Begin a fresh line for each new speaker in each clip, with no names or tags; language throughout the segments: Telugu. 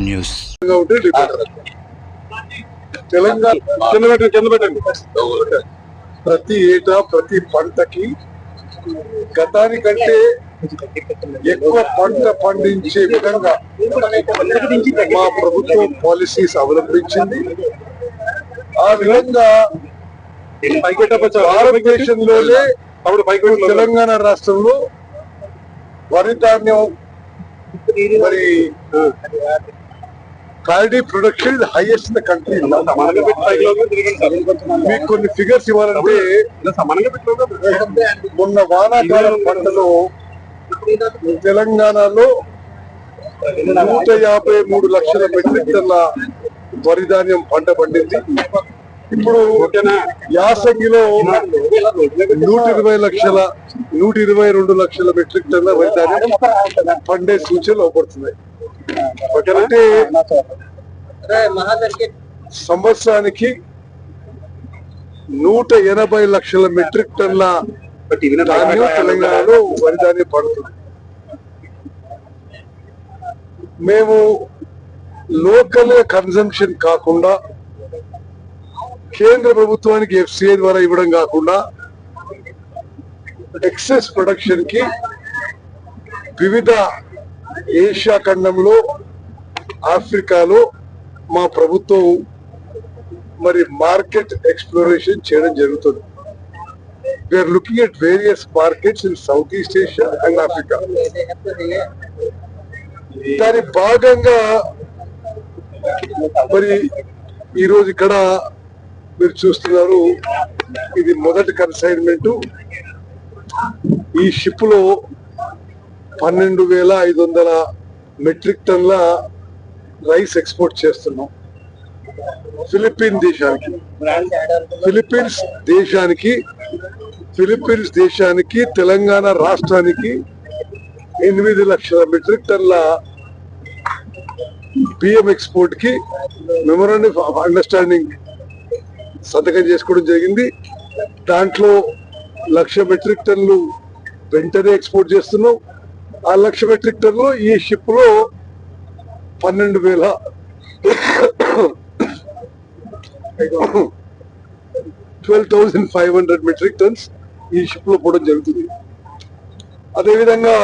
న్యూస్
ప్రతి ఏటా ప్రతి పంటకి గతానికంటే ఎక్కువ పంట పండించే విధంగా మా ప్రభుత్వం పాలసీస్ అవలంబించింది. ఆ విధంగా భారతదేశంలోనే తెలంగాణ రాష్ట్రంలో వరి ధాన్యం మరి క్వాలిటీ ప్రొడక్షన్ ఇది హైయెస్ట్ ఇన్ ద కంట్రీ మీకు కొన్ని ఫిగర్స్ ఇవ్వాలంటే మొన్న వానాకాలం పంటలో తెలంగాణలో నూట యాభై మూడు లక్షల మెట్రిక్ టన్ల వరి ధాన్యం పంట పండింది. ఇప్పుడు యాసంగిలో నూట ఇరవై లక్షల నూట ఇరవై రెండు లక్షల మెట్రిక్ టన్ల వరి ధాన్యం పండే సూచనలు అవపడుతున్నాయి అంటే సంవత్సరానికి నూట ఎనభై లక్షల మెట్రిక్ టన్ల ధాన్యం తెలంగాణలో వరి ధాన్యం పడుతుంది. మేము లోకల్ కన్సంప్షన్ కాకుండా కేంద్ర ప్రభుత్వానికి ఎఫ్సిఐ ద్వారా ఇవ్వడం కాకుండా ఎక్సెస్ ప్రొడక్షన్కి వివిధ ఏషియా ఖండంలో ఆఫ్రికాలో మా ప్రభుత్వం మరి మార్కెట్ ఎక్స్ప్లోరేషన్ చేయడం జరుగుతుంది. We're looking at various markets in South East Asia and Africa దాని భాగంగా మరి ఈరోజు ఇక్కడ మీరు చూస్తున్నారు. ఇది మొదటి కన్సైన్మెంట్ ఈ షిప్లో పన్నెండు వేల ఐదు వందల మెట్రిక్ టన్ల రైస్ ఎక్స్పోర్ట్ చేస్తున్నాం. ఫిలిప్పీన్ దేశానికి. ఫిలిప్పీన్స్ దేశానికి ఫిలిప్పీన్స్ దేశానికి తెలంగాణ రాష్ట్రానికి ఎనిమిది లక్షల మెట్రిక్ టన్ల బియ్యం ఎక్స్పోర్ట్కి మెమోరాండం ఆఫ్ అండర్స్టాండింగ్ సంతకం చేసుకోవడం జరిగింది. దాంట్లో లక్ష మెట్రిక్ టన్లు వెంటనే ఎక్స్పోర్ట్ చేస్తున్నాం. ఆ లక్ష మెట్రిక్ టన్లు ఈ షిప్లో పన్నెండు వేల twelve thousand five hundred metric tonnes ఈ షిప్లో పోవడం జరుగుతుంది. అదేవిధంగా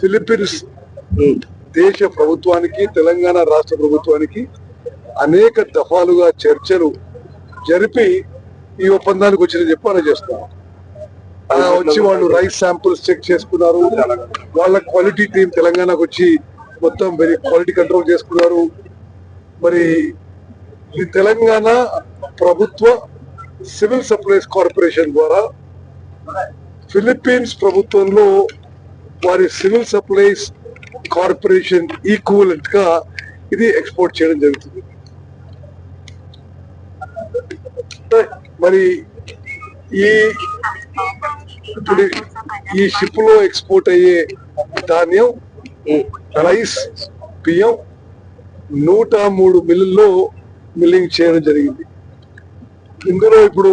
ఫిలిప్పీన్స్ దేశ ప్రభుత్వానికి తెలంగాణ రాష్ట్ర ప్రభుత్వానికి అనేక దఫాలుగా చర్చలు జరిపి ఈ ఒప్పందానికి వచ్చిన చెప్పాలని చేస్తున్నారు వచ్చి వాళ్ళు రైస్ శాంపుల్స్ చెక్ చేసుకున్నారు. వాళ్ళ క్వాలిటీ టీం తెలంగాణకు వచ్చి మొత్తం వెరీ క్వాలిటీ కంట్రోల్ చేసుకున్నారు. మరి ఈ తెలంగాణ ప్రభుత్వ సివిల్ సప్లైస్ కార్పొరేషన్ ద్వారా ఫిలిప్పీన్స్ ప్రభుత్వంలో వారి సివిల్ సప్లైస్ కార్పొరేషన్ ఈక్వలెంట్గా ఇది ఎక్స్పోర్ట్ చేయడం జరుగుతుంది. మరి ఈ ఇప్పుడు ఈ షిప్లో ఎక్స్పోర్ట్ అయ్యే ధాన్యం రైస్ బియ్యం నూట మూడు మిల్లుల్లో మిల్లింగ్ చేయడం జరిగింది. ఇందులో ఇప్పుడు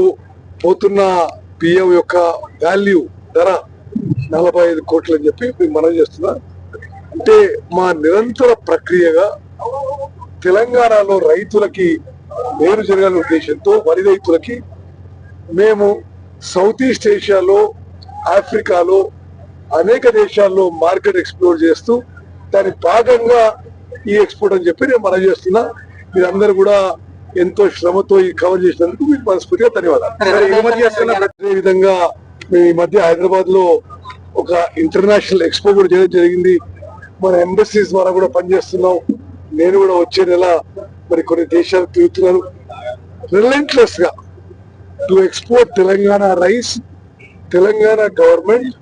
పోతున్న బియ్యం యొక్క వాల్యూ ధర నలభై ఐదు కోట్లు అని చెప్పి మేము మనం చేస్తున్నా. అంటే మా నిరంతర ప్రక్రియగా తెలంగాణలో రైతులకి మేలు జరగాలనే ఉద్దేశంతో వరి రైతులకి మేము సౌత్ ఈస్ట్ ఏషియాలో ఆఫ్రికాలో అనేక దేశాల్లో మార్కెట్ ఎక్స్ప్లోర్ చేస్తూ దాని భాగంగా ఈ ఎక్స్పోర్ట్ అని చెప్పి నేను మనం చేస్తున్నా. మీరందరూ కూడా ఎంతో శ్రమతో ఈ కవర్ చేసినందుకు మీకు మనస్ఫూర్తిగా ధన్యవాదాలు. అదే విధంగా మేము ఈ మధ్య హైదరాబాద్లో ఒక ఇంటర్నేషనల్ ఎక్స్పో కూడా చేయడం జరిగింది. మన ఎంబసీస్ ద్వారా కూడా పనిచేస్తున్నాం. నేను కూడా వచ్చే నెల మరి కొన్ని దేశాలకు తిరుగుతున్నాను రిలెంట్లెస్గా to export Telangana rice Telangana government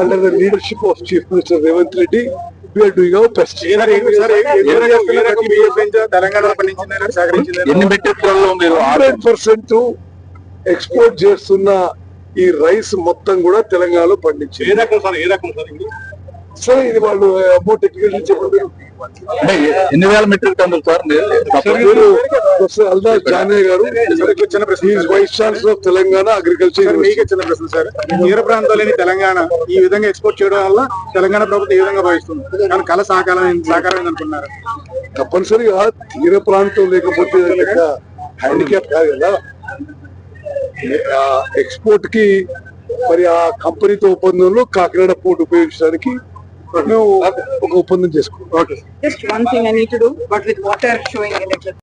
under the leadership of chief minister Revanth Reddy. Hundred percent export చేస్తున్న ఈ రైస్ మొత్తం కూడా తెలంగాణలో
ఏ రకం సార్ ఏ రకం సార్ ఇది?
సరే ఇది వాళ్ళు అమౌంట్ టెక్నికల్ చెప్పండి.
అంటే ఎన్ని వేల మెట్రిక్ టన్నులు సార్?
మీరు అల్దా గారు vice chancellor of Telangana agriculture
మీకే చిన్న ప్రశ్న సార్. తీర ప్రాంతాలని తెలంగాణ ఈ విధంగా ఎక్స్పోర్ట్ చేయడం వల్ల తెలంగాణ ప్రభుత్వం ఈ విధంగా భావిస్తుంది. కానీ కళ సాకారం సాకారం అనుకున్నారు
తప్పనిసరిగా తీర ప్రాంతం లేకపోతే హ్యాండిక్యాప్ కాదు కదా. ఎక్స్పోర్ట్కి మరి ఆ కంపెనీతో ఒప్పందంలో కాకినాడ పోర్ట్ ఉపయోగించడానికి మేము ఒక ఒప్పందం చేసుకున్నాం
okay
Just one thing I need to do, but with water showing electric.